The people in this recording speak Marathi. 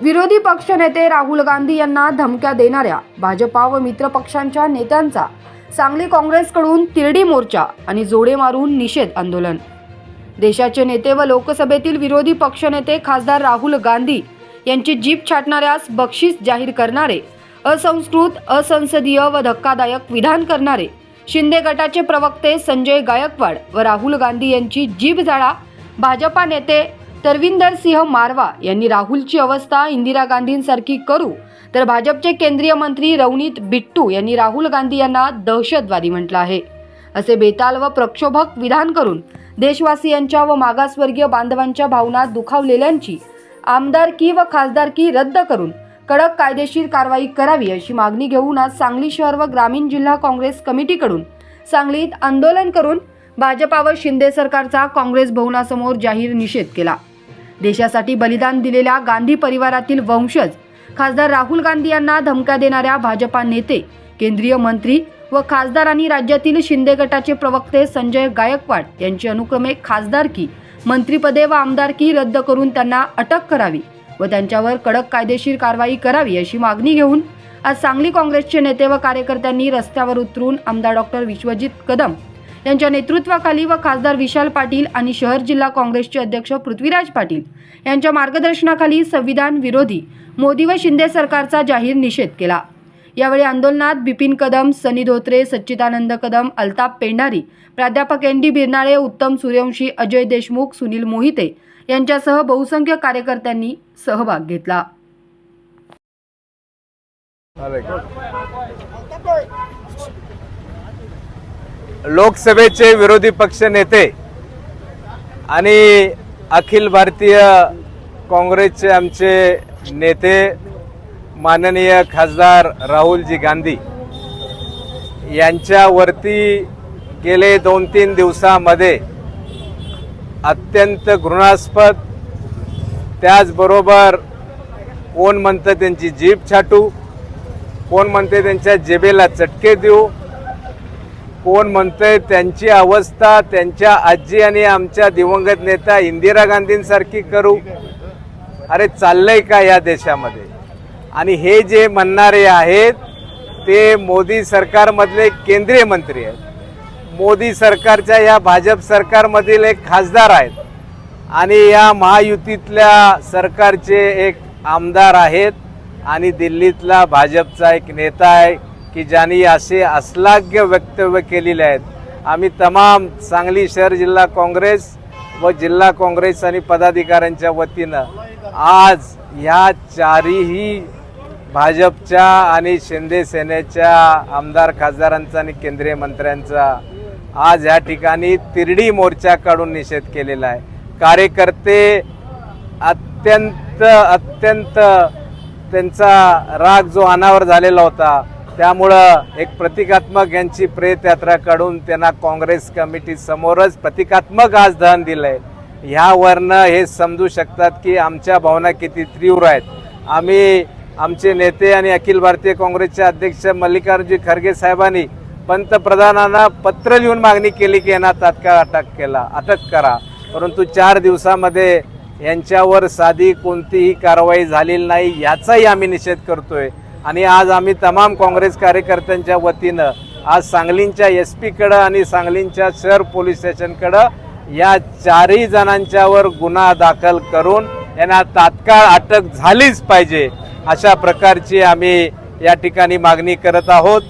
विरोधी पक्षनेते राहुल गांधी यांना धमक्या देणाऱ्या भाजपा व मित्र पक्षांच्या नेत्यांचा सांगली काँग्रेसकडून तिरडी मोर्चा आणि जोडे मारून निषेध आंदोलन. देशाचे नेते व लोकसभेतील विरोधी पक्षनेते खासदार राहुल गांधी यांची जीप छाटणाऱ्यास बक्षीस जाहीर करणारे असंस्कृत असंसदीय व धक्कादायक विधान करणारे शिंदे गटाचे प्रवक्ते संजय गायकवाड व राहुल गांधी यांची जीभ जाळा भाजपा नेते तरविंदर सिंह मारवा यांनी राहुलची अवस्था इंदिरा गांधींसारखी करू तर भाजपचे केंद्रीय मंत्री रवनीत बिट्टू यांनी राहुल गांधी यांना दहशतवादी म्हटलं आहे. असे बेताल व प्रक्षोभक विधान करून देशवासियांच्या व मागासवर्गीय बांधवांच्या भावना दुखावलेल्यांची आमदारकी व खासदारकी रद्द करून कडक कायदेशीर कारवाई करावी अशी मागणी घेऊन आज सांगली शहर व ग्रामीण जिल्हा काँग्रेस कमिटीकडून सांगलीत आंदोलन करून भाजपा व शिंदे सरकारचा काँग्रेस भवनासमोर जाहीर निषेध केला. देशासाठी बलिदान दिलेल्या गांधी परिवारातील वंशज. खासदार राहुल गांधी यांना धमक्या देणाऱ्या भाजपा नेते केंद्रीय मंत्री व खासदारांनी राज्यातील शिंदे गटाचे प्रवक्ते संजय गायकवाड यांची अनुक्रमे खासदारकी मंत्रिपदे व आमदारकी रद्द करून त्यांना अटक करावी व त्यांच्यावर कडक कायदेशीर कारवाई करावी अशी मागणी घेऊन आज सांगली काँग्रेसचे नेते व कार्यकर्त्यांनी रस्त्यावर उतरून आमदार डॉक्टर विश्वजित कदम यांच्या नेतृत्वाखाली व खासदार विशाल पाटील आणि शहर जिल्हा काँग्रेसचे अध्यक्ष पृथ्वीराज पाटील यांच्या मार्गदर्शनाखाली संविधान विरोधी मोदी व शिंदे सरकारचा जाहीर निषेध केला. यावेळी आंदोलनात बिपिन कदम सनी धोत्रे सच्चिदानंद कदम अल्ताप पेंढारी प्राध्यापक एन डी बिरनाळे उत्तम सूर्यवंशी अजय देशमुख सुनील मोहिते यांच्यासह बहुसंख्य कार्यकर्त्यांनी सहभाग घेतला. लोकसभेचे विरोधी पक्ष नेते आणि अखिल भारतीय काँग्रेसचे आमचे नेते माननीय खासदार राहुलजी गांधी यांच्यावरती गेले दोन तीन दिवसामध्ये अत्यंत घृणास्पद त्याचबरोबर कोण म्हणतं त्यांची जीभ छाटू कोण म्हणते त्यांच्या जेबेला चटके देऊ कोण म्हणतंय त्यांची अवस्था त्यांच्या आजी आणि आमच्या दिवंगत नेता इंदिरा गांधींसारखी करू. अरे चाललंय का या देशामध्ये? आणि हे जे म्हणणारे आहेत ते मोदी सरकारमधले केंद्रीय मंत्री आहेत. मोदी सरकारच्या या भाजप सरकारमधील एक खासदार आहेत. आणि या महायुतीतल्या सरकारचे एक आमदार आहेत. आणि दिल्लीतला भाजपचा एक नेता आहे. की ज्यांनी असे अश्लाघ्य वक्तव्य केलेले आहेत. आम्ही तमाम सांगली शहर जिल्हा काँग्रेस व जिल्हा काँग्रेस आणि पदाधिकाऱ्यांच्या वतीनं आज ह्या चारीही भाजपच्या आणि शिंदे सेनेच्या आमदार खासदारांचा आणि केंद्रीय मंत्र्यांचा आज ह्या ठिकाणी तिरडी मोर्चा काढून निषेध केलेला आहे. कार्यकर्ते अत्यंत अत्यंत त्यांचा राग जो अनावर झालेला होता त्यामुळं एक प्रतिकात्मक यांची प्रेतयात्रा काढून त्यांना काँग्रेस कमिटी समोरच प्रतिकात्मक आज दहन दिलंय. ह्यावरनं हे समजू शकतात की आमच्या भावना किती तीव्र आहेत. आम्ही आमचे नेते आणि अखिल भारतीय काँग्रेसचे अध्यक्ष मल्लिकार्जुन खरगे साहेबांनी पंतप्रधानांना पत्र लिहून मागणी केली की यांना तात्काळ अटक केला अटक करा. परंतु चार दिवसामध्ये यांच्यावर साधी कोणतीही कारवाई झालेली नाही याचाही आम्ही निषेध करतोय. आणि आज आम्ही तमाम काँग्रेस कार्यकर्त्यांच्या वतीनं आज सांगलींच्या एस पीकडं आणि सांगलींच्या शहर पोलीस स्टेशनकडं या चारही जणांच्यावर गुन्हा दाखल करून यांना तात्काळ अटक झालीच पाहिजे अशा प्रकारची आम्ही या ठिकाणी मागणी करत आहोत.